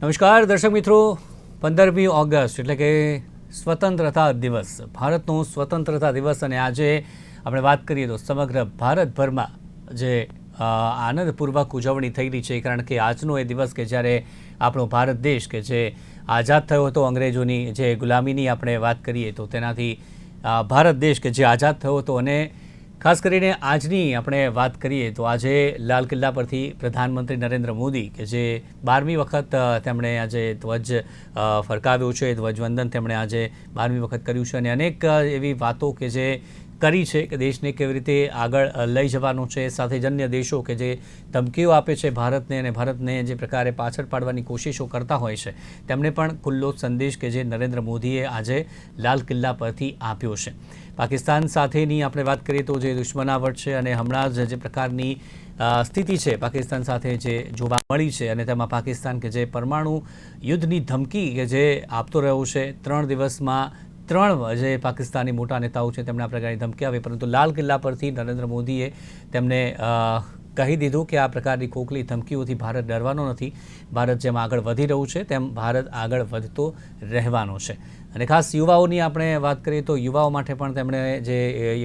નમસ્કાર, દર્શક મિત્રો. પંદરમી ઓગસ્ટ, એટલે કે સ્વતંત્રતા દિવસ. ભારતનો સ્વતંત્રતા દિવસ અને આજે આપણે વાત કરીએ તો સમગ્ર ભારતભરમાં જે આનંદપૂર્વક ઉજવણી રહી છે, કારણ કે આજનો એ દિવસ કે જ્યારે આપણો ભારત દેશ કે જે આઝાદ થયો હતો અંગ્રેજોની જે ગુલામીની આપણે વાત કરીએ તો તેનાથી ભારત દેશ કે જે આઝાદ થયો હતો અને ખાસ કરીને આજની આપણે વાત કરીએ તો આજે લાલ કિલ્લા પરથી પ્રધાનમંત્રી નરેન્દ્ર મોદી કે જે બારમી વખત તેમણે આજે ધ્વજ ફરકાવ્યો છે, ધ્વજવંદન તેમણે આજે બારમી વખત કર્યું છે અને અનેક એવી વાતો કે જે કરી છે કે દેશને કેવી રીતે આગળ લઈ જવાનું છે, સાથે જ અન્ય દેશો કે જે ધમકીઓ આપે છે ભારતને અને ભારતને જે પ્રકારે પાછળ પાડવાની કોશિશો કરતા હોય છે. તેમને પણ ખુલ્લો સંદેશ કે જે નરેન્દ્ર મોદીએ આજે લાલ કિલ્લા પરથી આપ્યો છે. પાકિસ્તાન સાથેની આપણે વાત કરીએ તો જે દુશ્મનાવટ છે અને હમણાં જ જે પ્રકારની સ્થિતિ છે પાકિસ્તાન સાથે જે જોવા મળી છે અને તેમાં પાકિસ્તાન કે જે પરમાણુ યુદ્ધની ધમકી કે જે આપતો રહ્યો છે, ત્રણ દિવસમાં ત્રણ જે પાકિસ્તાની મોટા નેતાઓ છે તેમણે આ પ્રકારની ધમકી આવી, પરંતુ લાલ કિલ્લા પરથી નરેન્દ્ર મોદીએ તેમને કહી દીધું કે આ પ્રકારની ખોખલી ધમકીઓથી ભારત ડરવાનો નથી. ભારત જેમ આગળ વધી રહ્યું છે, તેમ ભારત આગળ વધતો રહેવાનો છે. અને ખાસ યુવાઓની આપણે વાત કરીએ તો યુવાઓ માટે પણ તેમણે જે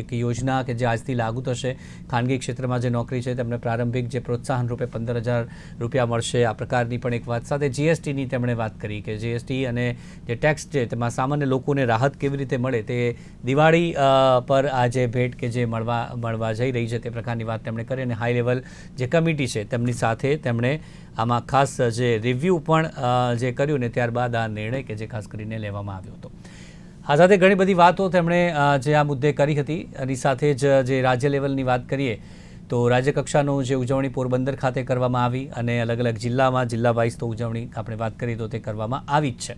એક યોજના કે જે આજથી લાગુ થશે, ખાનગી ક્ષેત્રમાં જે નોકરી છે, તેમને પ્રારંભિક જે પ્રોત્સાહન રૂપે પંદર હજાર રૂપિયા મળશે. આ પ્રકારની પણ એક વાત સાથે જીએસટીની તેમણે વાત કરી કે જીએસટી અને જે ટેક્સ છે, તેમાં સામાન્ય લોકોને રાહત કેવી રીતે મળે તે દિવાળી પર આ જે ભેટ કે જે મળવા મળવા જઈ રહી છે તે પ્રકારની વાત તેમણે કરી. અને હાઈ લેવલ જે કમિટી છે, તેમની સાથે તેમણે આમાં ખાસ જે રિવ્યૂ પણ જે કર્યું ને ત્યારબાદ આ નિર્ણય કે જે ખાસ કરીને લેવામાં આવ્યો હતો. આ સાથે ઘણી બધી વાતો તેમણે જે આ મુદ્દે કરી હતી. એની સાથે જ જે રાજ્ય લેવલની વાત કરીએ, તો રાજ્ય કક્ષાનું જે ઉજવણી પોરબંદર ખાતે કરવામાં આવી અને અલગ અલગ જિલ્લામાં જિલ્લા વાઇઝ તો ઉજવણી આપણે વાત કરીએ તો તે કરવામાં આવી જ છે.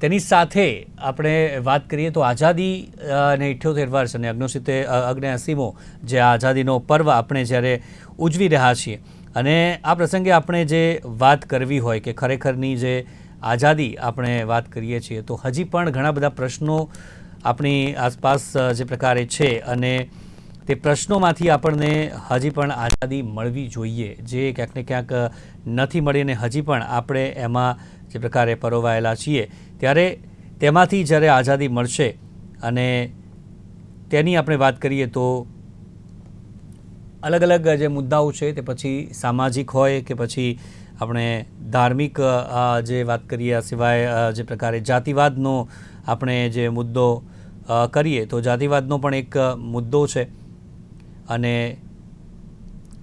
તેની સાથે આપણે વાત કરીએ તો આઝાદી અને ઇઠ્યોતેર વર્ષ અને અગ્નોસિત્તેર અગ્નેસીમો જે આઝાદીનો પર્વ આપણે જ્યારે ઉજવી રહ્યા છીએ અને આ પ્રસંગે આપણે જે વાત કરવી હોય કે ખરેખરની જે આઝાદી આપણે વાત કરીએ છીએ, તો હજી પણ ઘણા બધા પ્રશ્નો આપણી આસપાસ જે પ્રકારે છે અને તે પ્રશ્નોમાંથી આપણને હજી પણ આઝાદી મળવી જોઈએ, જે ક્યાંક ક્યાંક નથી મળી અને હજી પણ આપણે એમાં જે પ્રકારે પરોવાયેલા છીએ. ત્યારે તેમાંથી જ્યારે આઝાદી મળશે અને તેની આપણે વાત કરીએ તો અલગ અલગ જે મુદ્દાઓ છે તે પછી સામાજિક હોય કે પછી આપણે ધાર્મિક જે વાત કરીએ, આ સિવાય જે પ્રકારે જાતિવાદનો આપણે જે મુદ્દો કરીએ, તો જાતિવાદનો પણ એક મુદ્દો છે. અને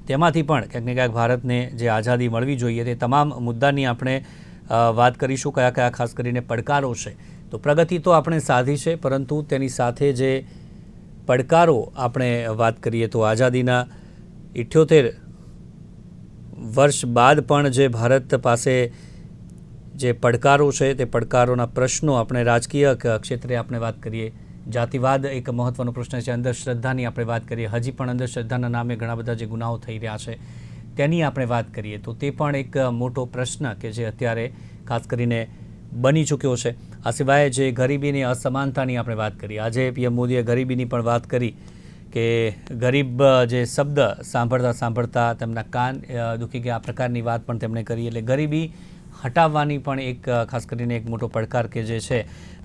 તેમાંથી પણ ક્યાંક ને ક્યાંક ભારતને જે આઝાદી મળવી જોઈએ તે તમામ મુદ્દાની આપણે વાત કરીશું કયા કયા ખાસ કરીને પડકારો છે. તો પ્રગતિ તો આપણે સાધી છે, પરંતુ તેની સાથે જે પડકારો આપણે વાત કરીએ તો આઝાદીના ઇઠ્યોતેર વર્ષ બાદ પણ જે ભારત પાસે જે પડકારો છે તે પડકારોના પ્રશ્નો આપણે રાજકીય ક્ષેત્રે આપણે વાત કરીએ. જાતિવાદ એક મહત્વનો પ્રશ્ન છે. અંધશ્રદ્ધાની આપણે વાત કરીએ. હજી પણ અંધશ્રદ્ધાના નામે ઘણા બધા જે ગુનાઓ થઈ રહ્યા છે તેની આપણે વાત કરીએ. તો તે પણ એક મોટો પ્રશ્ન કે જે અત્યારે ખાસ કરીને બની ચૂક્યો છે. આ સિવાય જે ગરીબીની અસમાનતાની આપણે વાત કરીએ. આજે પીએમ મોદીએ ગરીબીની પણ વાત કરી. કે ગરીબ જે શબ્દ સાંભળતા સાંભળતા તેમના કાન દુખી ગયા આ પ્રકારની વાત પણ તેમણે કરી. એટલે ગરીબી હટાવવાની પણ એક ખાસ કરીને એક મોટો પડકાર કે જે છે.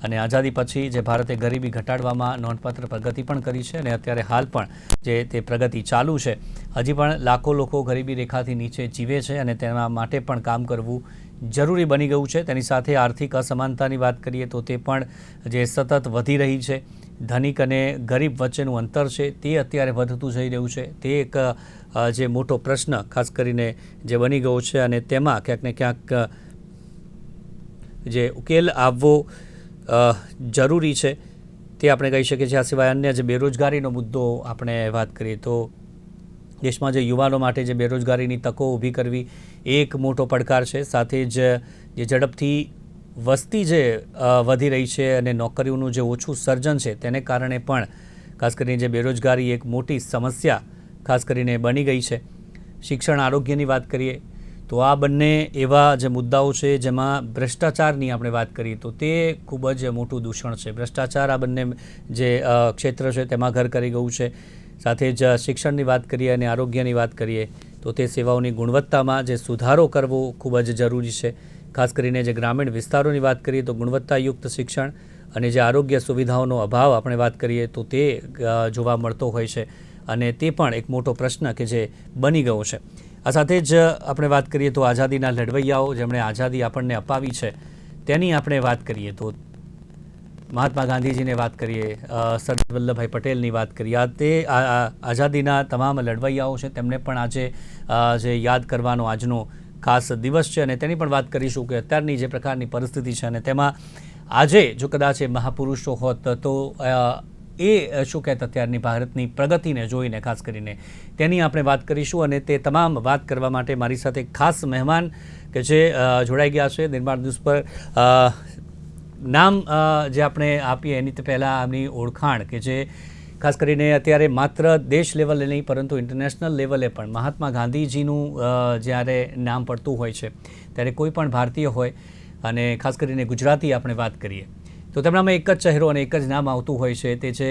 અને આઝાદી પછી જે ભારતે ગરીબી ઘટાડવામાં નોંધપાત્ર પ્રગતિ પણ કરી છે અને અત્યારે હાલ પણ જે તે પ્રગતિ ચાલુ છે. હજી પણ લાખો લોકો ગરીબી રેખાથી નીચે જીવે છે અને તેના માટે પણ કામ કરવું જરૂરી બની ગયું છે. તેની સાથે આર્થિક અસમાનતાની વાત કરીએ તો તે પણ જે સતત વધી રહી છે. ધનિક અને ગરીબ વચ્ચેનું અંતર છે, તે અત્યારે વધતું જઈ રહ્યું છે. તે એક જે મોટો પ્રશ્ન, ખાસ કરીને જે બની ગયો છે અને તેમાં ક્યાંક ને ક્યાંક જે ઉકેલ આવવો જરૂરી છે. તે આપણે કહી શકીએ છીએ આ સિવાય અન્ય જે બેરોજગારીનો મુદ્દો આપણે વાત કરીએ તો દેશમાં જે યુવાનો માટે જે બેરોજગારીની તકો ઊભી કરવી, એ એક મોટો પડકાર છે. સાથે જ જે ઝડપથી વસ્તી જે વધી રહી છે અને નોકરીઓનું જે ઓછું સર્જન છે તેને કારણે પણ ખાસ કરીને જે બેરોજગારી એક મોટી સમસ્યા ખાસ કરીને બની ગઈ છે. શિક્ષણ આરોગ્યની વાત કરીએ, તો આ બંને એવા જે મુદ્દાઓ છે જેમાં ભ્રષ્ટાચારની આપણે વાત કરીએ, તો તે ખૂબ જ મોટું દૂષણ છે. ભ્રષ્ટાચાર આ બંને જે ક્ષેત્ર છે તેમાં ઘર કરી ગયું છે. સાથે જ શિક્ષણની વાત કરીએ અને આરોગ્યની વાત કરીએ, તો તે સેવાઓની ગુણવત્તામાં જે સુધારો કરવો ખૂબ જ જરૂરી છે. ખાસ કરીને જે ગ્રામીણ વિસ્તારોની વાત કરીએ તો ગુણવત્તાયુક્ત શિક્ષણ અને જે આરોગ્ય સુવિધાઓનો અભાવ આપણે વાત કરીએ તો તે જોવા મળતો હોય છે. અને તે પણ એક મોટો પ્રશ્ન કે જે બની ગયો છે. આ સાથે જ આપણે વાત કરીએ તો આઝાદીના લડવૈયાઓ જેમણે આઝાદી આપણને અપાવી છે, તેની આપણે વાત કરીએ તો મહાત્મા ગાંધીજીને વાત કરીએ સરદાર વલ્લભભાઈ પટેલની વાત કરીએ. આ તે આઝાદીના તમામ લડવૈયાઓ છે, તેમને પણ આજે જે યાદ કરવાનો આજનો ખાસ દિવસ છે અને તેની પણ વાત કરીશું કે અત્યારની જે પ્રકારની પરિસ્થિતિ છે અને તેમાં આજે જો કદાચ એ મહાપુરુષો હોત તો એ શું કહેત અત્યારની ભારતની પ્રગતિને જોઈને, ખાસ કરીને તેની આપણે વાત કરીશું અને તે તમામ વાત કરવા માટે મારી સાથે ખાસ મહેમાન કે જે જોડાઈ ગયા છે નિર્માણ દિવસ પર. નામ જે આપણે આપીએ એની પહેલાં આમની ઓળખાણ કે જે ખાસ કરીને અત્યારે માત્ર દેશ લેવલે નહીં, પરંતુ ઇન્ટરનેશનલ લેવલે પણ. મહાત્મા ગાંધીજીનું જ્યારે નામ પડતું હોય છે, ત્યારે કોઈ પણ ભારતીય હોય, અને ખાસ કરીને ગુજરાતી આપણે વાત કરીએ, તો તેમનામાં એક જ ચહેરો અને એક જ નામ આવતું હોય છે, તે છે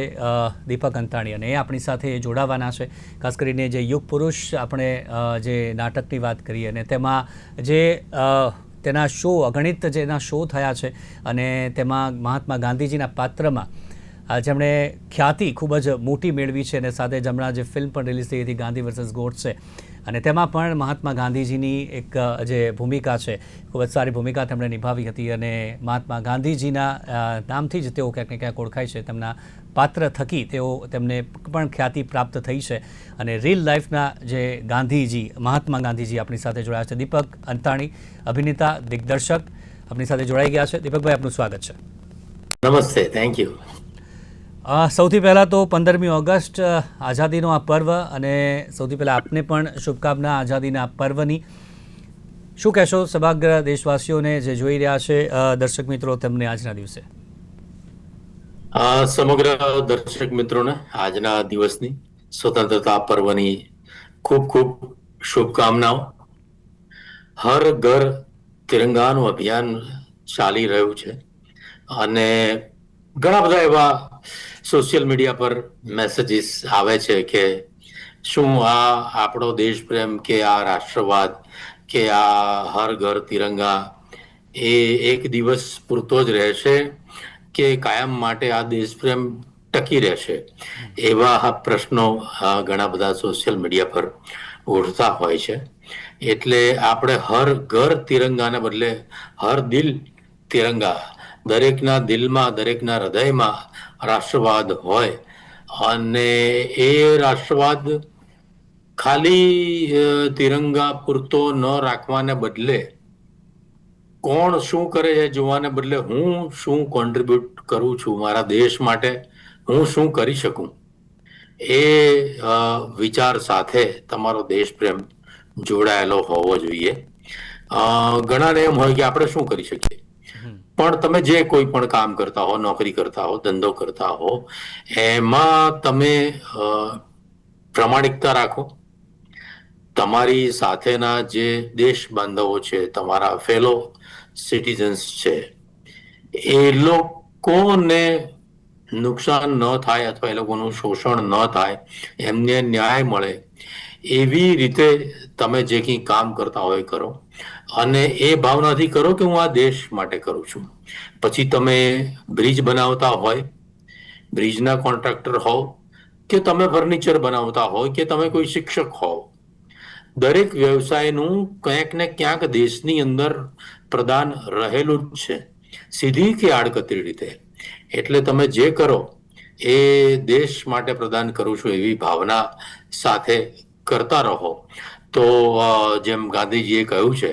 દીપક અંતાણી. અને એ આપણી સાથે જોડાવાના છે. ખાસ કરીને જે યુગ પુરુષ આપણે જે નાટકની વાત કરીએ, અને તેમાં જે તેના શો, અગણિત જેના શો થયા છે, અને તેમાં મહાત્મા ગાંધીજીના પાત્રમાં જેમણે ખ્યાતિ ખૂબ જ મોટી મેળવી છે અને સાથે જ હમણાં જે ફિલ્મ પણ રિલીઝ થઈ હતી, ગાંધી વર્સસ ગોડસે અને તેમાં પણ મહાત્મા ગાંધીજીની એક જે ભૂમિકા છે, ખૂબ જ સારી ભૂમિકા તેમણે નિભાવી હતી અને મહાત્મા ગાંધીજીના નામથી જ તેઓ ક્યાંક ને ક્યાંક ઓળખાય છે. તેમના પાત્ર થકી તેઓ, તેમને પણ ખ્યાતિ પ્રાપ્ત થઈ છે. અને રીલ લાઈફના જે ગાંધીજી, મહાત્મા ગાંધીજી આપણી સાથે જોડાયા છે. દીપક અંતાણી, અભિનેતા, દિગ્દર્શક આપણી સાથે જોડાઈ ગયા છે. દીપકભાઈ, આપનું સ્વાગત છે. નમસ્તે. થેન્ક યુ સૌથી પહેલાં તો પંદરમી ઓગસ્ટ આઝાદીનો આ પર્વ અને સૌથી પહેલાં આપને પણ શુભકામના આઝાદીના પર્વની. શું કહેશો સમગ્ર દેશવાસીઓને જે જોઈ રહ્યા છે દર્શક મિત્રો તેમને આજના દિવસે? સમગ્ર દર્શક મિત્રોને આજના દિવસની સ્વતંત્રતા પર્વની ખૂબ ખૂબ શુભકામનાઓ. હર ઘર તિરંગાનું અભિયાન ચાલી રહ્યું છે અને ઘણા બધા એવા સોશિયલ મીડિયા પર મેસેજીસ આવે છે કે શું આ આપણો દેશ પ્રેમ કે આ રાષ્ટ્રવાદ કે આ હર ઘર તિરંગા એ એક દિવસ પૂરતો જ રહેશે કે કાયમ માટે આ દેશ પ્રેમ ટકી રહેશે? એવા પ્રશ્નો ઘણા બધા સોશિયલ મીડિયા પર ઉઠતા હોય છે. એટલે આપણે હર ઘર તિરંગાને બદલે હર દિલ તિરંગા દરેકના દિલમાં, દરેકના હૃદયમાં રાષ્ટ્રવાદ હોય. અને એ રાષ્ટ્રવાદ ખાલી તિરંગા પૂરતો ન રાખવાને બદલે કોણ શું કરે છે જોવાને બદલે હું શું કોન્ટ્રીબ્યુટ કરું છું મારા દેશ માટે, હું શું કરી શકું? એ વિચાર સાથે તમારો દેશ પ્રેમ જોડાયેલો હોવો જોઈએ. ઘણાને એમ હોય કે આપણે શું કરી શકીએ? પણ તમે જે કોઈ પણ કામ કરતા હો, નોકરી કરતા હો, ધંધો કરતા હો, એમાં તમે પ્રમાણિકતા રાખો. તમારી સાથેના જે દેશ બાંધવો છે, તમારા ફેલો સિટીઝન્સ છે, એ લોકોને નુકસાન ન થાય અથવા એ લોકોનું શોષણ ન થાય, એમને ન્યાય મળે. એવી રીતે તમે જે કંઈ કામ કરતા હોય કરો. અને એ ભાવનાથી કરો કે હું આ દેશ માટે કરું છું. પછી તમે બ્રિજ બનાવતા હોય, બ્રિજના કોન્ટ્રાક્ટર હોવ કે તમે ફર્નિચર બનાવતા હોય કે તમે કોઈ શિક્ષક હોવ. દરેક વ્યવસાયનું ક્યાંક ને ક્યાંક દેશની અંદર પ્રદાન રહેલું જ છે. સીધી કે આડકતરી રીતે. એટલે તમે જે કરો, એ દેશ માટે પ્રદાન કરું છું એવી ભાવના સાથે કરતા રહો. તો જેમ ગાંધીજીએ કહ્યું છે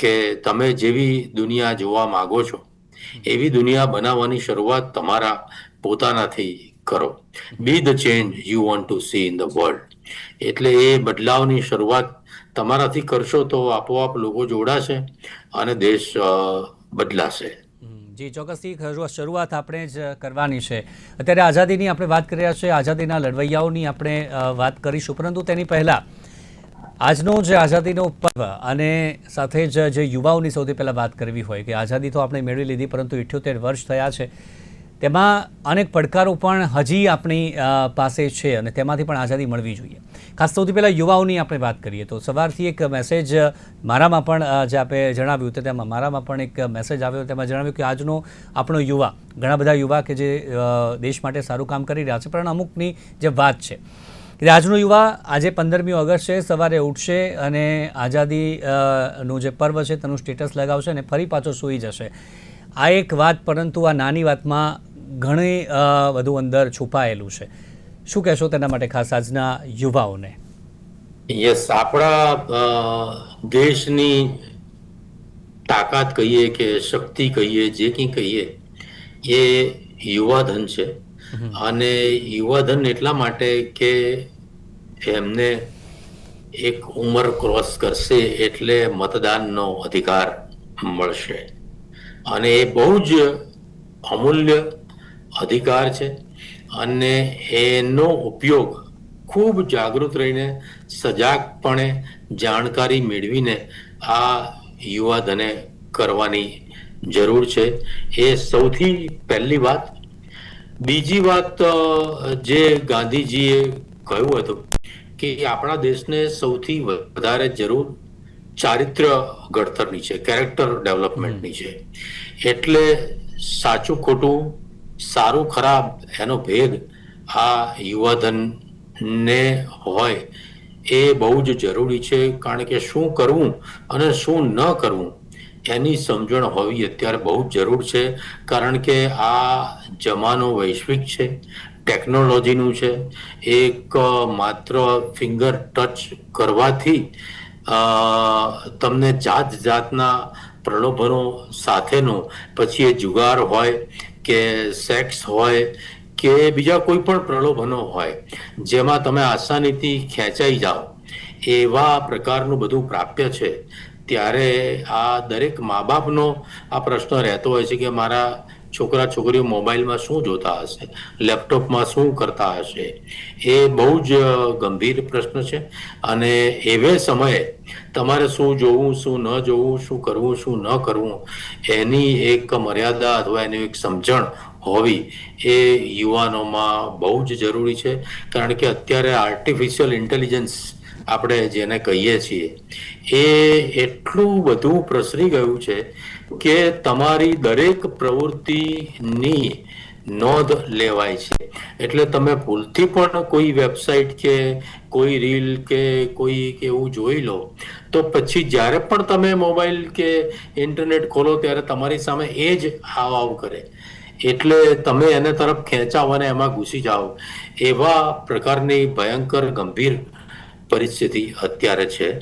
કે તમે જેવી દુનિયા જોવા માંગો છો, એવી દુનિયા બનાવવાની શરૂઆત તમારા પોતાનાથી કરો. Be the change you want to see in the world એટલે એ બદલાવની શરૂઆત તમારાથી કરશો તો આપોઆપ લોકો જોડાશે અને દેશ બદલાશે. જી, ચોક્કસથી શરૂઆત આપણે જ કરવાની છે. અત્યારે આઝાદીની આપણે વાત કરી રહ્યા છીએ, આઝાદીના લડવૈયાઓની આપણે વાત કરીશું. પરંતુ તેની પહેલાં આજનો જે આઝાદીનો પર્વ અને સાથે જ જે યુવાઓની સૌથી પહેલાં વાત કરવી હોય કે આઝાદી તો આપણે મેળવી લીધી, પરંતુ ઇઠ્યોતેર વર્ષ થયા છે. તેમાં અનેક પડકારો પણ હજી આપણી પાસે છે અને તેમાંથી પણ આઝાદી મળવી જોઈએ. ખાસ સૌથી પહેલાં યુવાઓની આપણે વાત કરીએ તો સવારથી એક મેસેજ મારામાં પણ જે આપે જણાવ્યું તો તેમાં મારામાં પણ એક મેસેજ આવ્યો. તેમાં જણાવ્યું કે આજનો આપણો યુવા, ઘણા બધા યુવા કે જે દેશ માટે સારું કામ કરી રહ્યા છે, પણ અમુકની જે વાત છે. આજનો યુવા આજે પંદરમી ઓગસ્ટ છે, સવારે ઉઠશે અને આઝાદી નું જે પર્વ છે તેનું સ્ટેટસ લગાવશે અને ફરી પાછો સૂઈ જશે. આ એક વાત, પરંતુ આ નાની વાતમાં ઘણી વધુ બધું અંદર છુપાયેલું છે. શું કહેશો તેના માટે ખાસ આજના યુવાઓને? યસ આપણા દેશની તાકાત કહીએ કે શક્તિ કહીએ જે કંઈ કહીએ એ યુવાધન છે. અને યુવાધન એટલા માટે કે એમને એક ઉંમર ક્રોસ કરશે એટલે મતદાનનો અધિકાર મળશે. અને એ બહુ જ અમૂલ્ય અધિકાર છે અને એનો ઉપયોગ ખૂબ જાગૃત રહીને, સજાગપણે જાણકારી મેળવીને આ યુવાધને કરવાની જરૂર છે. એ સૌથી પહેલી વાત. બીજી વાત જે ગાંધીજીએ કહ્યું હતું કે આપણા દેશને સૌથી વધારે જરૂર ચારિત્ર્ય ઘડતરની છે, કેરેક્ટર ડેવલપમેન્ટની છે. એટલે સાચું ખોટું સારું ખરાબ એનો ભેદ આ યુવાધનને હોય એ બહુ જ જરૂરી છે, કારણ કે શું કરવું અને શું ન કરવું એની સમજણ હોવી અત્યારે બહુ જ જરૂર છે, કારણ કે આ જમાનો વૈશ્વિક છે, ટેકનોલોજીનું છે, એક માત્ર ફિંગર ટચ કરવાથી તમને જાત જાતના પ્રલોભનો સાથેનો, પછી એ જુગાર હોય કે સેક્સ હોય કે બીજા કોઈ પણ પ્રલોભનો હોય, જેમાં તમે આસાનીથી ખેંચાઈ જાઓ, એવા પ્રકારનું બધું પ્રાપ્ય છે. ત્યારે આ દરેક મા બાપનો આ પ્રશ્ન રહેતો હોય છે કે મારા છોકરા છોકરીઓ મોબાઈલમાં શું જોતા હશે, લેપટોપમાં શું કરતા હશે, એ બહુ જ ગંભીર પ્રશ્ન છે. અને એવે સમયે તમારે શું જોવું, શું ન જોવું, શું કરવું, શું ન કરવું, એની એક મર્યાદા અથવા એની એક સમજણ હોવી એ યુવાનોમાં બહુ જ જરૂરી છે. કારણ કે અત્યારે આર્ટિફિશિયલ ઇન્ટેલિજન્સ આપણે જેને કહીએ છીએ, એ એટલું બધું પ્રસરી ગયું છે કે તમારી દરેક પ્રવૃત્તિની નોંધ લેવાય છે. એટલે તમે ભૂલથી પણ કોઈ વેબસાઇટ કે કોઈ રીલ કે કોઈ એવું જોઈ લો, તો પછી જ્યારે પણ તમે મોબાઈલ કે ઇન્ટરનેટ ખોલો ત્યારે તમારી સામે એ જ હાવ આવ કરે. એટલે તમે એને તરફ ખેંચાવ અને એમાં ઘૂસી જાઓ. એવા પ્રકારની ભયંકર ગંભીર પરિસ્થિતિ અત્યારે છે.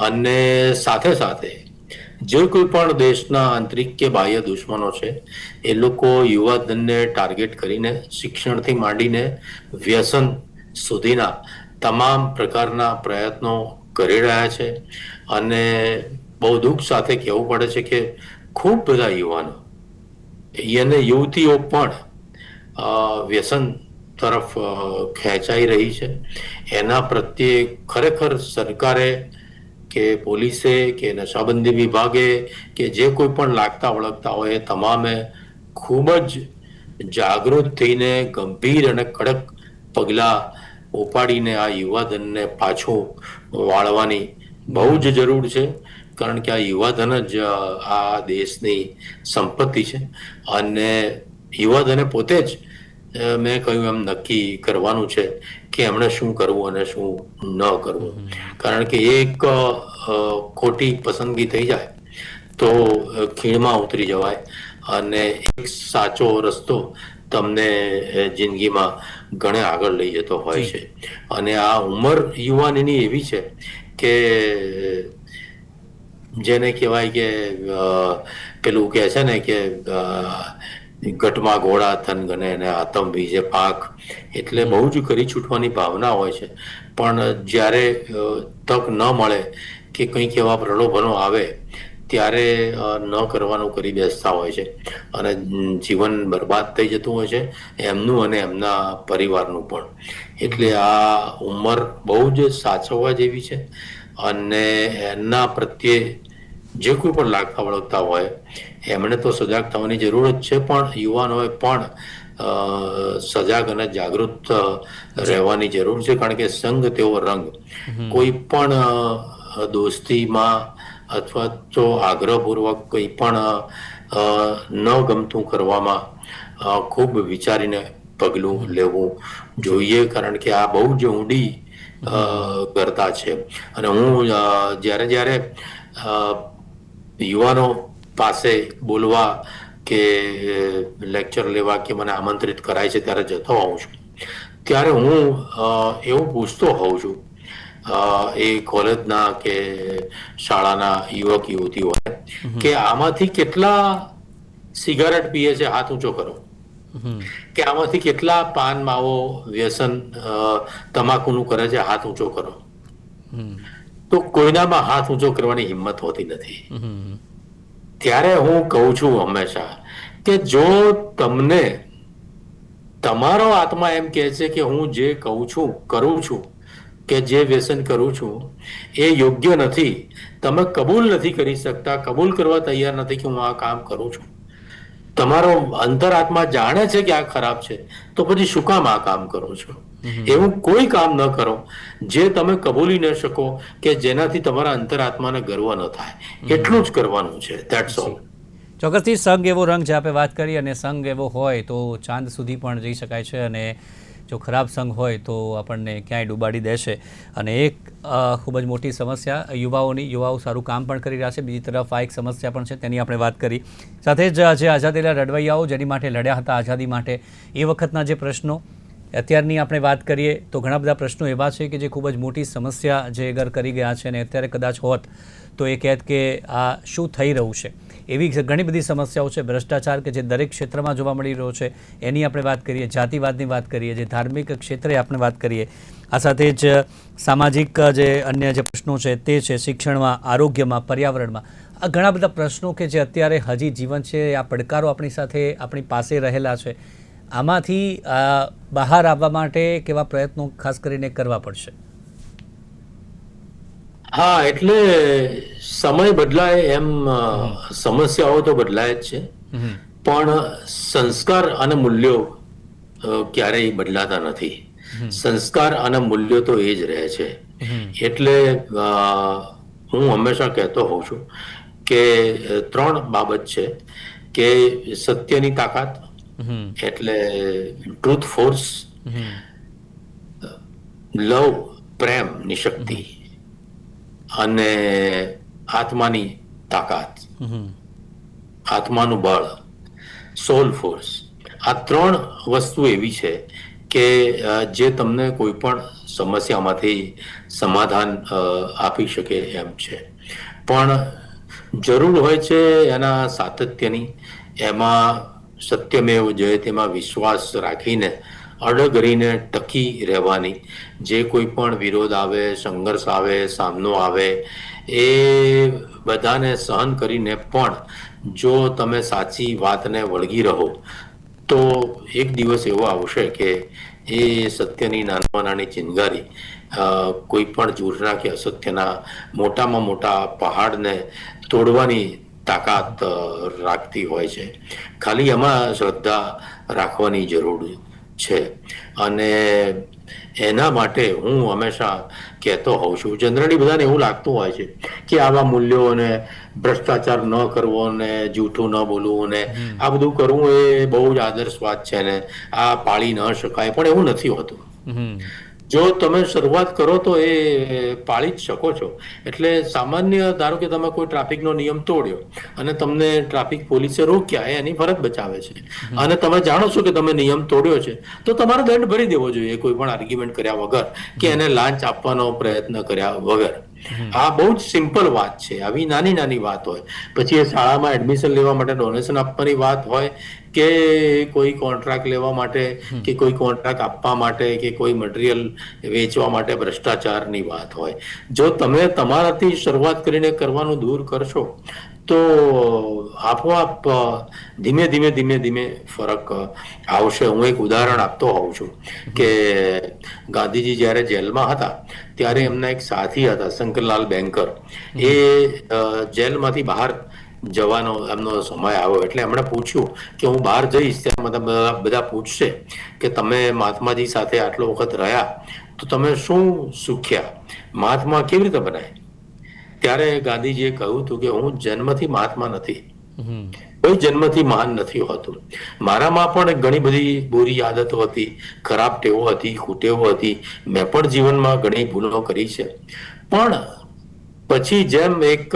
અને સાથે સાથે જે કોઈ પણ દેશના આંતરિક કે બાહ્ય દુશ્મનો છે, એ લોકો યુવાધનને ટાર્ગેટ કરીને, શિક્ષણથી માંડીને વ્યસન સુધીના તમામ પ્રકારના પ્રયત્નો કરી રહ્યા છે. અને બહુ દુઃખ સાથે કહેવું પડે છે કે ખૂબ બધા યુવાનો અને યુવતીઓ પણ વ્યસન તરફ ખેંચાઈ રહી છે. એના પ્રત્યે ખરેખર સરકારે કે પોલીસે, કે નશાબંધી વિભાગે, કે જે કોઈ પણ લાગતા વળગતા હોય, તમામે ખૂબ જ જાગૃત થઈને, ગંભીર અને કડક પગલાં ઉપાડીને આ યુવાધનને પાછું વાળવાની બહુ જ જરૂર છે. કારણ કે આ યુવાધન જ આ દેશની સંપત્તિ છે. અને યુવાધને પોતે જ મેં કહ્યું એમ નક્કી કરવાનું છે કે એમણે શું કરવું અને શું ન કરવું. કારણ કે એક ખોટી પસંદગી થઈ જાય તો ખીણમાં ઉતરી જવાય અને એક સાચો રસ્તો તમને જિંદગીમાં ઘણે આગળ લઈ જતો હોય છે. અને આ ઉંમર યુવાનીની એવી છે કે જેને કહેવાય કે પેલું કહે છે ને કે ગટમાં ઘોડા તન ગને અને આતમ બીજે પાક એટલે બહુ જ કરી છૂટવાની ભાવના હોય છે. પણ જ્યારે તક ન મળે કે કંઈક એવા પ્રલોભનો આવે, ત્યારે ન કરવાનું કરી બેસતા હોય છે. અને જીવન બરબાદ થઈ જતું હોય છે, એમનું અને એમના પરિવારનું પણ. એટલે આ ઉંમર બહુ જ સાચવવા જેવી છે અને એના પ્રત્યે જે કોઈ પણ લાગતા વળગતા હોય એમણે તો સજાગ થવાની જરૂર જ છે પણ યુવાનોએ પણ સજાગ અને જાગૃત રહેવાની જરૂર છે કારણ કે સંગ તેવો રંગ. કોઈ પણ દોસ્તીમાં અથવા તો આગ્રહપૂર્વક કોઈ પણ ન ગમતું કરવામાં ખૂબ વિચારીને પગલું લેવું જોઈએ કારણ કે આ બહુ જ ઊંડી કરતા છે. અને હું જ્યારે જ્યારે યુવાનો પાસે બોલવા કે લેક્ચર લેવા કે મને આમંત્રિત કરાય છે ત્યારે જતો હોઉં છું. ત્યારે હું એવું પૂછતો હોઉં છું એ કોલેજના કે શાળાના યુવક યુવતીઓને કે આમાંથી કેટલા સિગારેટ પીએ છે હાથ ઊંચો કરો. કે આમાંથી કેટલા પાન માવો વ્યસન તમાકુનું કરે છે હાથ ઊંચો કરો. તો કોઈનામાં હાથ ઊંચો કરવાની હિંમત હોતી નથી. ત્યારે હું કહું છું હંમેશા કે જો તમને તમારો આત્મા એમ કહે છે કે હું જે કહું છું, કરું છું, કે જે વ્યસન કરું છું, એ યોગ્ય નથી. તમે કબૂલ નથી કરી શકતા, કબૂલ કરવા તૈયાર નથી કે હું આ કામ કરું છું. તમારો અંતરાત્મા જાણે છે કે આ ખરાબ છે, તો પછી શું કામ આ કામ કરો છો? એવું કોઈ કામ ન કરો. જે તમે કબૂલી ન શકો કે જેનાથી તમારા અંતરાત્માને ગર્વ ન થાય. એટલું જ કરવાનું છે. ધેટ્સ ઓલ ચોક્કસથી સંઘ એવો રંગ જે આપણે વાત કરી અને સંઘ એવો હોય તો ચાંદ સુધી પણ જઈ શકાય છે અને જો ખરાબ સંઘ હોય તો આપણને ક્યાંય ડૂબાડી દેશે. અને એક ખૂબ જ મોટી સમસ્યા યુવાઓની યુવાઓ સારું કામ પણ કરી રહ્યા છે. બીજી તરફ આ એક સમસ્યા પણ છે તેની આપણે વાત કરી. સાથે જ જે આઝાદીના રડવૈયાઓ જેની માટે લડ્યા હતા આઝાદી માટે એ વખતના જે પ્રશ્નો અત્યારની આપણે વાત કરીએ તો ઘણા બધા પ્રશ્નો એવા છે કે જે ખૂબ જ મોટી સમસ્યા જે અગર કરી ગયા છે અને અત્યારે કદાચ હોત તો એ કહેત કે આ શું થઈ રહ્યું છે. એવી ઘણી બધી સમસ્યાઓ છે, ભ્રષ્ટાચાર કે જે દરેક ક્ષેત્રમાં જોવા મળી રહ્યો છે, એની આપણે વાત કરીએ, જાતિવાદની વાત કરીએ, જે ધાર્મિક ક્ષેત્રે આપણે વાત કરીએ, આ સાથે જ સામાજિક જે અન્ય જે પ્રશ્નો છે તે છે શિક્ષણમાં, આરોગ્યમાં, પર્યાવરણમાં. આ ઘણા બધા પ્રશ્નો કે જે અત્યારે હજી જીવન છે, આ પડકારો આપણી સાથે આપણી પાસે રહેલા છે. આમાંથી બહાર આવવા માટે કેવા પ્રયત્નો ખાસ કરીને કરવા પડશે? હા એટલે સમય બદલાય એમ સમસ્યાઓ તો બદલાય જ છે. પણ સંસ્કાર અને મૂલ્યો ક્યારેય બદલાતા નથી. સંસ્કાર અને મૂલ્યો તો એ જ રહે છે. એટલે હું હંમેશા કહેતો હોઉં છું કે ત્રણ બાબત છે કે સત્યની તાકાત એટલે ટ્રુથ ફોર્સ લવ પ્રેમની શક્તિ અને આત્માની તાકાત. આત્માનું બળ સોલ ફોર્સ આ ત્રણ વસ્તુ એવી છે કે જે તમને કોઈ પણ સમસ્યામાંથી સમાધાન આપી શકે એમ છે. પણ જરૂર હોય છે એના સાતત્યની. એમાં સત્યમેવ જયતેમાં વિશ્વાસ રાખીને અડગ રહીને ટકી રહેવાની. જે કોઈ પણ વિરોધ આવે સંઘર્ષ આવે સામનો આવે એ બધાને સહન કરીને પણ જો તમે સાચી વાતને વળગી રહો તો એક દિવસ એવો આવશે કે એ સત્યની નાનામાં નાની ચિનગારી અ, કોઈ પણ જૂઠના કે અસત્યના મોટામાં મોટા પહાડને તોડવાની તાકાત રાખતી હોય છે. ખાલી એમાં શ્રદ્ધા રાખવાની જરૂર છે. અને એના માટે હું હંમેશા કહેતો હોઉં છું જનરલી બધાને એવું લાગતું હોય છે કે આવા મૂલ્યોને ભ્રષ્ટાચાર ન કરવો ને જૂઠું ન બોલવું ને આ બધું કરવું એ બહુ જ આદર્શ વાત છે ને આ પાળી ન શકાય પણ એવું નથી હોતું. જો તમે શરૂઆત કરો તો એ પાળી જ શકો છો. એટલે સામાન્ય ધારો કે તમે કોઈ ટ્રાફિકનો નિયમ તોડ્યો અને તમને ટ્રાફિક પોલીસે રોક્યા એ એની ફરજ બચાવે છે. અને તમે જાણો છો કે તમે નિયમ તોડ્યો છે તો તમારે દંડ ભરી દેવો જોઈએ કોઈ પણ આર્ગ્યુમેન્ટ કર્યા વગર કે એને લાંચ આપવાનો પ્રયત્ન કર્યા વગર. આ બહુ જ સિમ્પલ વાત છે. આવી નાની નાની વાત હોય. પછી એ શાળામાં એડમિશન લેવા માટે ડોનેશન આપવાની વાત હોય કે કોઈ કોન્ટ્રાક્ટ લેવા માટે કે કોઈ કોન્ટ્રાક્ટ આપવા માટે કે કોઈ મટીરિયલ વેચવા માટે ભ્રષ્ટાચારની વાત હોય. જો તમે તમારાથી શરૂઆત કરીને કરવાનું દૂર કરશો તો આપોઆપ ધીમે ધીમે ધીમે ધીમે ફરક આવશે. હું એક ઉદાહરણ આપતો હોઉં છું કે ગાંધીજી જ્યારે જેલમાં હતા ત્યારે એમના એક સાથી હતા શંકરલાલ બેન્કર. એ જેલમાંથી બહાર જવાનો એમનો સમય આવ્યો. એટલે એમણે પૂછ્યું કે હું બહાર જઈશ ત્યારે મને બધા બધા પૂછશે કે તમે મહાત્માજી સાથે આટલો વખત રહ્યા તો તમે શું શીખ્યા? મહાત્મા કેવી રીતે બનાય? ત્યારે ગાંધીજીએ કહ્યું હતું કે હું જન્મથી મહાત્મા નથી. કોઈ જન્મથી મહાન નથી હોતું. મારામાં પણ ઘણી બધી બુરી આદતો હતી ખરાબ ટેવો હતી કુટેવો હતી. મેં પણ જીવનમાં ઘણી ભૂલો કરી છે. પણ પછી જેમ એક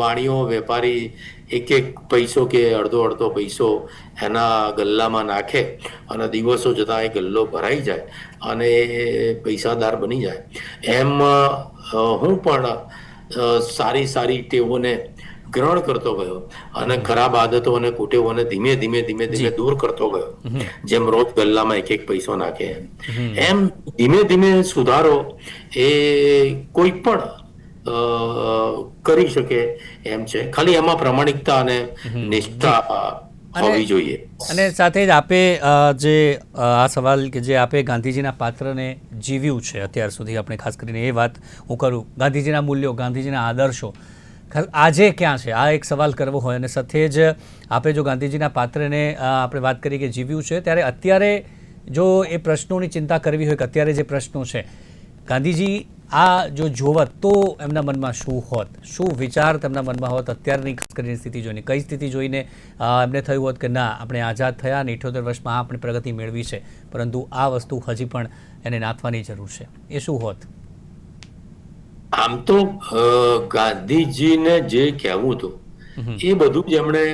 વાણીઓ વેપારી એક એક પૈસો કે અડધો અડધો પૈસો એના ગલ્લામાં નાખે અને દિવસો જતાં એ ગલ્લો ભરાઈ જાય અને પૈસાદાર બની જાય. એમ હું પણ સારી સારી ટેવોને ગ્રહણ કરતો ગયો અને ખરાબ આદતો અને કુટેવોને ધીમે ધીમે ધીમે ધીમે દૂર કરતો ગયો. જેમ રોજ ગલ્લામાં એક એક પૈસો નાખે. એમ એમ ધીમે ધીમે સુધારો એ કોઈ પણ કરી શકે એમ છે. ખાલી એમાં પ્રમાણિકતા અને નિષ્ઠા હોવી જોઈએ. અને સાથે જ આપે જે આ સવાલ કે જે આપે ગાંધીજીના પાત્રને જીવ્યું છે અત્યાર સુધી આપણે ખાસ કરીને એ વાત હું કરું. ગાંધીજીના મૂલ્યો ગાંધીજીના આદર્શો. આજે ક્યાં છે? આ એક સવાલ કરવો હોય અને સાથે જ આપે જો ગાંધીજીના પાત્રને આપણે વાત કરી કે જીવ્યું છે ત્યારે અત્યારે જો એ પ્રશ્નોની ચિંતા કરવી હોય કે અત્યારે જે પ્રશ્નો છે ગાંધીજી આ જો જોવત તો એમના મનમાં શું હોત? શું વિચાર તેમના મનમાં હોત? અત્યારની ખાસ કરીને સ્થિતિ જોઈને. કઈ સ્થિતિ જોઈને એમને થયું હોત કે ના આપણે આઝાદ થયા અને ઇઠ્યોતેર વર્ષમાં આપણે પ્રગતિ મેળવી છે. પરંતુ આ વસ્તુ હજી પણ એને નાથવાની જરૂર છે. એ શું હોત? આમ તો ગાંધીજીને જે કહેવું હતું એ બધું જ એમણે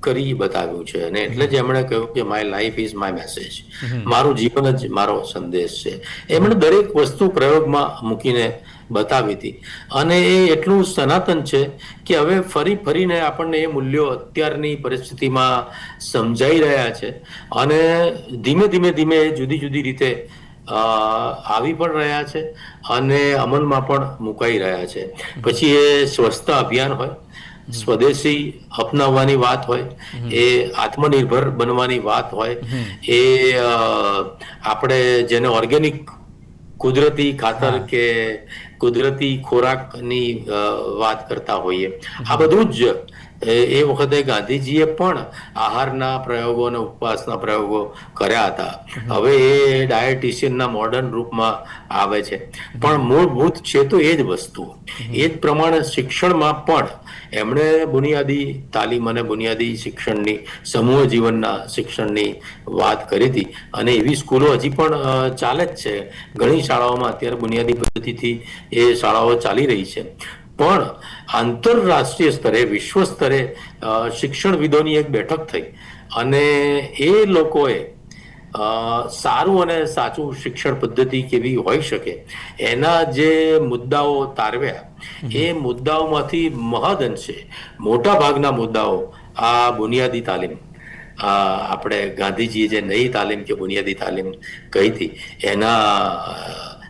કરી બતાવ્યું છે. અને એટલે જ એમણે કહ્યું કે my life is my message મારું જીવન જ મારો સંદેશ છે. એમણે દરેક વસ્તુ પ્રયોગમાં મૂકીને બતાવી હતી. અને એ એટલું સનાતન છે કે હવે ફરી ફરીને આપણને એ મૂલ્યો અત્યારની પરિસ્થિતિમાં સમજાઈ રહ્યા છે. અને ધીમે ધીમે ધીમે જુદી જુદી રીતે આવી પણ રહ્યા છે અને અમલમાં પણ મુકાઈ રહ્યા છે. પછી એ સ્વચ્છતા અભિયાન હોય સ્વદેશી અપનાવવાની વાત હોય એ આત્મનિર્ભર બનવાની વાત હોય એ આપણે જેને ઓર્ગેનિક કુદરતી ખાતર કે કુદરતી ખોરાકની વાત કરતા હોઈએ. આ બધું જ એ વખતે ગાંધીજીએ પણ આહારના પ્રયોગો અને ઉપવાસના પ્રયોગો કર્યા હતા. હવે એ ડાયટિશિયનના મોડર્ન રૂપમાં આવે છે. પણ મૂળભૂત છે તો એ જ વસ્તુ. એ જ પ્રમાણે શિક્ષણમાં પણ એમણે બુનિયાદી તાલીમ અને બુનિયાદી શિક્ષણની, સમૂહ જીવનના શિક્ષણની વાત કરી હતી. અને એવી સ્કૂલો હજી પણ ચાલે જ છે. ઘણી શાળાઓમાં અત્યારે બુનિયાદી પદ્ધતિથી એ શાળાઓ ચાલી રહી છે. પણ આંતરરાષ્ટ્રીય સ્તરે વિશ્વ સ્તરે શિક્ષણવિદોની એક બેઠક થઈ. અને એ લોકોએ સારું અને સાચું શિક્ષણ પદ્ધતિ કેવી હોઈ શકે એના જે મુદ્દાઓ તારવ્યા એ મુદ્દાઓમાંથી મહદ અંશે મોટા ભાગના મુદ્દાઓ આ બુનિયાદી તાલીમ આપણે ગાંધીજીએ જે નઈ તાલીમ કે બુનિયાદી તાલીમ કહી હતી એના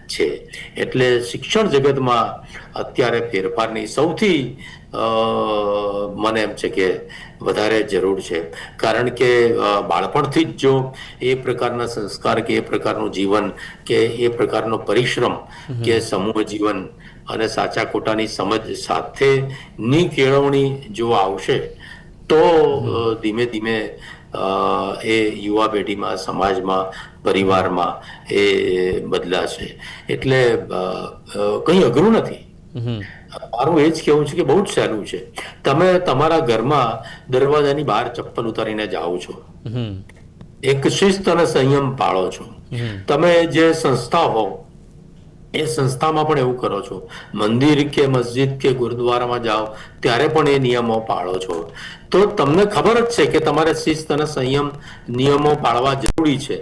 છે. એટલે શિક્ષણ જગતમાં અત્યારે ફેરફારની સૌથી મને એમ છે કે વધારે જરૂર છે. કારણ કે બાળપણથી જ જો એ પ્રકારના સંસ્કાર કે એ પ્રકારનું જીવન કે એ પ્રકારનો પરિશ્રમ કે સમૂહ જીવન અને સાચા ખોટાની સમજ સાથેની કેળવણી જો આવશે તો ધીમે ધીમે એ યુવા પેઢીમાં સમાજમાં પરિવારમાં એ બદલાશે. એટલે કંઈ અઘરું નથી. મારું એ જ કહેવું છે કે બહુ જ સહેલું છે. તમે તમારા ઘરમાં દરવાજાની બહાર ચપ્પલ ઉતારીને જાઓ છો. એક શિસ્ત અને સંયમ પાળો છો. તમે જે સંસ્થા હો એ સંસ્થામાં પણ એવું કરો છો. મંદિર કે મસ્જિદ કે ગુરુદ્વારામાં જાઓ ત્યારે પણ એ નિયમો પાળો છો. તો તમને ખબર જ છે કે તમારે શિસ્ત અને સંયમ નિયમો પાળવા જરૂરી છે.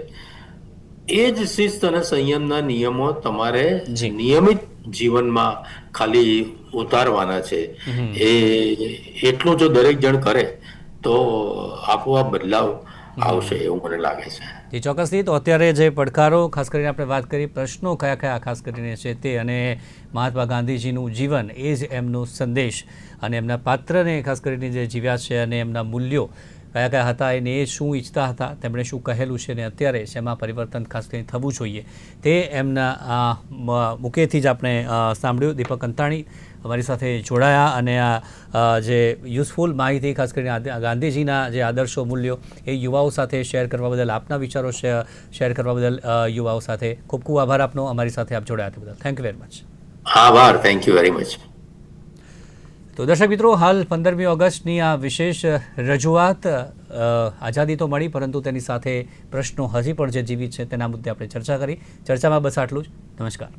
એ જ શિસ્ત અને સંયમના નિયમો તમારે. નિયમિત જીવનમાં ખાલી ઉતારવાના છે. એ એટલું જો દરેક જણ કરે તો આપોઆપ બદલાવ આવશે એવું મને લાગે છે. જી ચોક્કસથી. તો અત્યારે જે પડકારો ખાસ કરીને આપણે વાત કરી પ્રશ્નો કયા કયા ખાસ કરીને છે તે અને મહાત્મા ગાંધીજીનું જીવન એ જ એમનો સંદેશ અને એમના પાત્રને ખાસ કરીને જે જીવ્યા છે અને એમના મૂલ્યો કયા કયા હતા અને એ શું ઈચ્છતા હતા? તેમણે શું કહેલું છે અને અત્યારે શેમાં પરિવર્તન ખાસ કરીને થવું જોઈએ તે એમના મુકેથી જ આપણે સાંભળ્યું. દીપક અંતાણી અમારી સાથે જોડાયા અને આ જે યુઝફુલ માહિતી ખાસ કરીને ગાંધીજીના જે આદર્શો મૂલ્યો એ યુવાઓ સાથે શેર કરવા બદલ આપના વિચારો શેર કરવા બદલ યુવાઓ સાથે ખૂબ ખૂબ આભાર આપનો. અમારી સાથે આપ જોડાયા બદલ. થેન્ક યુ વેરી મચ આભાર. થેન્ક યુ વેરી મચ તો દર્શક મિત્રો, હાલ પંદરમી ઓગસ્ટની આ વિશેષ રજૂઆત આઝાદી તો મળી, પરંતુ તેની સાથે પ્રશ્નો હજી પણ જે જીવિત છે તેના મુદ્દે આપણે ચર્ચા કરી. ચર્ચામાં બસ આટલું જ. નમસ્કાર.